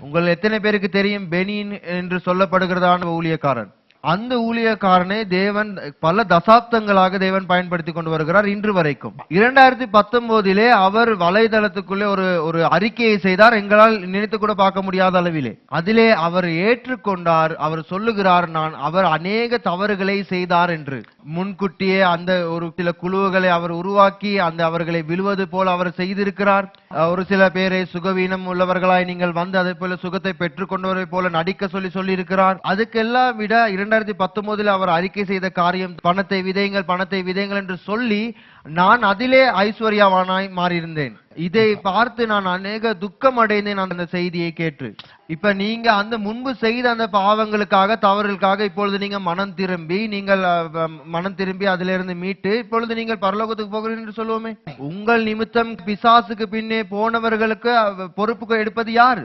உங்கள் எத்தனை பேருக்கு தெரியும்? பெனின் என்று சொல்லப்படுகிறதான ஊழியக்காரன். அந்த ஊழியக்காரனை தேவன் பல தசாப்தங்களாக தேவன் பயன்படுத்தி கொண்டு வருகிறார் இன்று வரைக்கும். இரண்டாயிரத்தி பத்தொன்பதிலே அவர் வலைதளத்துக்குள்ளே ஒரு ஒரு அறிக்கையை செய்தார். எங்களால் நினைத்து கூட பார்க்க முடியாத அளவிலே. அதிலே அவர் ஏற்றுக்கொண்டார் அவர் சொல்லுகிறார் நான் அவர் அநேக தவறுகளை செய்தார் என்று. முன்கூட்டியே அந்த ஒரு சில குழுவுகளை அவர் உருவாக்கி அந்த அவர்களை விழுவது போல அவர் செய்திருக்கிறார். ஒரு சில பேரை சுகவீனம் உள்ளவர்களாய் நீங்கள் வந்து அதே போல சுகத்தை பெற்றுக்கொண்டவரை போல நடிக்க சொல்லி சொல்லி இருக்கிறார் அதுக்கெல்லாம் விட இரண்டாயிரத்தி பத்தொன்பதுல அவர் அறிக்கை செய்த காரியம் பணத்தை விதையுங்கள் பணத்தை விதையுங்கள் என்று சொல்லி நான் அதிலே ஐஸ்வர்யாவானாய் மாறியிருந்தேன். இதை பார்த்து நான் அநேக துக்கம் அடைந்தேன் அந்த செய்தியை கேட்டு. இப்ப நீங்க அந்த முன்பு செய்த அந்த பாவங்களுக்காக தவறுகளுக்காக இப்பொழுது நீங்க மனம் திரும்பி நீங்கள் மனம் திரும்பி அதுல இருந்து மீட்டு இப்பொழுது நீங்கள் பரலோகத்துக்கு போகிறீர்கள் என்று சொல்லுவோமே. உங்கள் நிமித்தம் பிசாசுக்கு பின்னே போனவர்களுக்கு அஹ், பொறுப்பு எடுப்பது யார்?